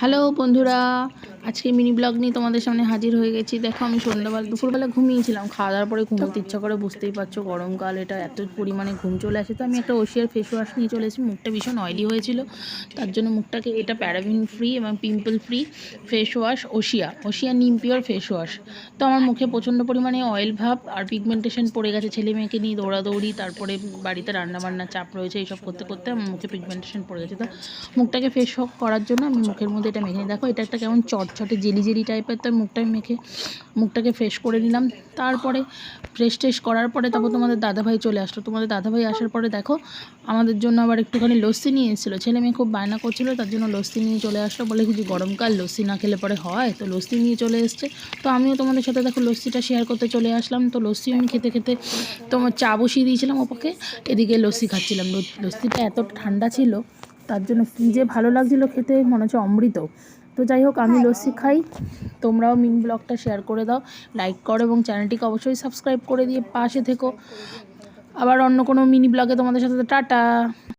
Hello বন্ধুরা আজকে mini blog নিয়ে তোমাদের সামনে হাজির হয়ে গেছি। দেখো, আমি সন্ধ্যাবেলা, দুপুরবেলা ঘুমিয়েছিলাম। খাওয়া দাওয়ার পরে ঘুমোতে ইচ্ছা করে, বুঝতেই পারছ গরমকাল, এটা এত পরিমাণে ঘুম চলে আসে। তো আমি একটা ওশিয়ার ফেস ওয়াশ নিয়ে চলে এসেছি। মুখটা ভীষণ অয়েলি হয়েছিল। তার জন্য মুখটাকে এটা প্যারাবিন ফ্রি এবং pimple free face wash Oshea Oshea neem pure face wash তো আমার মুখে প্রচণ্ড পরিমাণে অয়েল ভাব আর পিগমেন্টেশন পড়ে গেছে। ছেলে মেয়েকে নিয়ে দৌড়াদৌড়ি, তারপরে বাড়িতে রান্নাবান্নার চাপ রয়েছে, এইসব করতে করতে আমার মুখে পিগমেন্টেশন পড়ে গেছে। তো মুখটাকে ফেস ওয়াশ করার জন্য আমি মুখের মধ্যে এটা মেখে। দেখো, এটা একটা কেমন চটচটে জেলি জেলি টাইপের তো মুখটা মেখে, মুখটাকে ফ্রেশ করে নিলাম। তারপরে ফ্রেশ ট্রেশ করার পরে তারপর তোমাদের দাদাভাই চলে আসলো। তোমাদের দাদাভাই আসার পরে দেখো, আমাদের জন্য আবার একটুখানি লস্যি নিয়ে এসেছিল। ছেলে মেয়ে খুব বায়না করছিল, তার জন্য লস্যি নিয়ে চলে আসলো বলে কি যে গরমকাল, লস্যি না খেলে পরে হয়? তো লস্যি নিয়ে চলে এসছে। তো আমিও তোমাদের সাথে দেখো লস্যিটা শেয়ার করতে চলে আসলাম। তো লস্যি আমি খেতে খেতে তোমার চা বসিয়ে দিয়েছিলাম ওপাকে এদিকে লস্যি খাচ্ছিলাম। লস্যিটা এত ঠান্ডা ছিল, তার জন্য কী যে ভালো লাগছিল খেতে, মনে হচ্ছে অমৃত। তো যাই হোক আমি লস্যি খাই। তোমরাও মিন ব্লগটা শেয়ার করে দাও লাইক করো এবং চ্যানেলটিকে অবশ্যই সাবস্ক্রাইব করে দিয়ে পাশে থেকো। আবার অন্য কোনো মিনি ব্লগে তোমাদের সাথে টাটা!